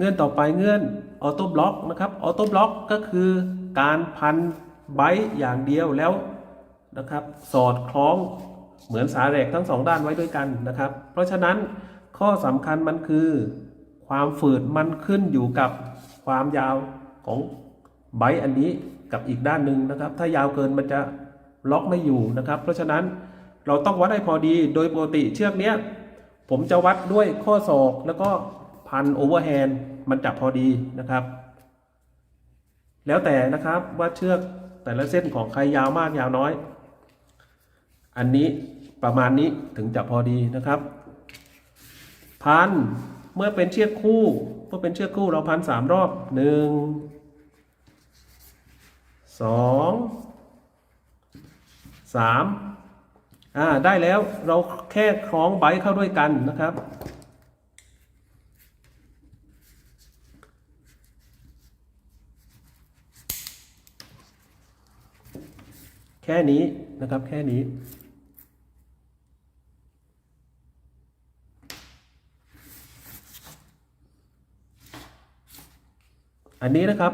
เงื่อนต่อไปเงื่อนออโต้บล็อกนะครับออโต้บล็อกก็คือการพันไบต์อย่างเดียวแล้วนะครับ สอดคล้องเหมือนสาแหลกทั้งสองด้านไว้ด้วยกันนะครับ เพราะฉะนั้นข้อสำคัญมันคือ ความฝืดมันขึ้นอยู่กับความยาวของไบต์อันนี้กับอีกด้านหนึ่งนะครับ ถ้ายาวเกินมันจะล็อกไม่อยู่นะครับ เพราะฉะนั้นเราต้องวัดให้พอดีโดยปกติเชือกเนี้ยผมจะวัดด้วยข้อศอกแล้วก็พันโอเวอร์แฮนด์ มันจับพอดีนะครับ แล้วแต่นะครับว่าเชือกแต่ละเส้นของใครยาวมากยาวน้อย อันนี้ประมาณนี้ถึงจะพอดีนะครับ พันเมื่อเป็นเชือกคู่เมื่อเป็นเชือกคู่เราพันสามรอบหนึ่งสองสามอ่าได้แล้วเราแค่คล้องไบเข้าด้วยกันนะครับ แค่นี้นะครับแค่นี้ อันนี้นะครับ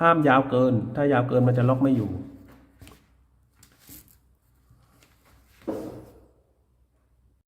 ห้ามยาวเกิน ถ้ายาวเกินมันจะล็อกไม่อยู่